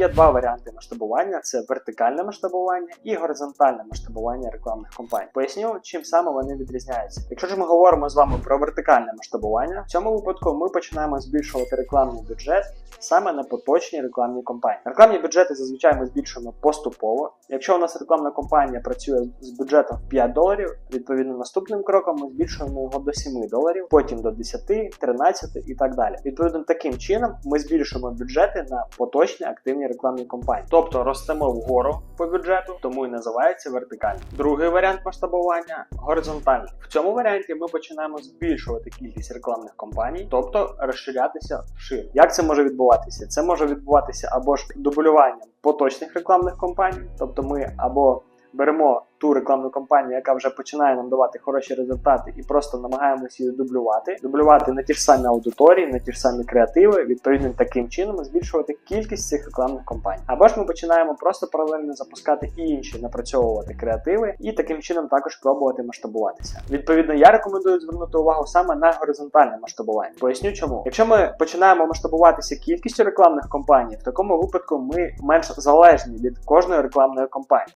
є два варіанти масштабування: це вертикальне масштабування і горизонтальне масштабування рекламних кампаній. Поясню, чим саме вони відрізняються. Якщо ж ми говоримо з вами про вертикальне масштабування, в цьому випадку ми починаємо збільшувати рекламний бюджет саме на поточні рекламні кампанії. Рекламні бюджети зазвичай ми збільшуємо поступово. Якщо у нас рекламна кампанія працює з бюджетом в 5 доларів, відповідно наступним кроком ми збільшуємо його до 7 доларів, потім до 10, 13 і так далі. Відповідно, таким чином ми збільшуємо бюджети на поточні активні рекламні кампанії, тобто ростемо вгору по бюджету, тому і називається вертикальний. Другий варіант масштабування горизонтальний. В цьому варіанті ми починаємо збільшувати кількість рекламних компаній, тобто розширятися вшир. Як це може відбуватися? Це може відбуватися або ж дублюванням поточних рекламних компаній, тобто ми або беремо ту рекламну кампанію, яка вже починає нам давати хороші результати, і просто намагаємося її дублювати, дублювати на ті ж самі аудиторії, на ті ж самі креативи, відповідно таким чином збільшувати кількість цих рекламних кампаній. Або ж ми починаємо просто паралельно запускати і інші, напрацьовувати креативи, і таким чином також пробувати масштабуватися. Відповідно, я рекомендую звернути увагу саме на горизонтальне масштабування. Поясню чому. Якщо ми починаємо масштабуватися кількістю рекламних кампаній, в такому випадку ми менш залежні від кожної рекламної кампанії.